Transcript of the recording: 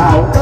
าว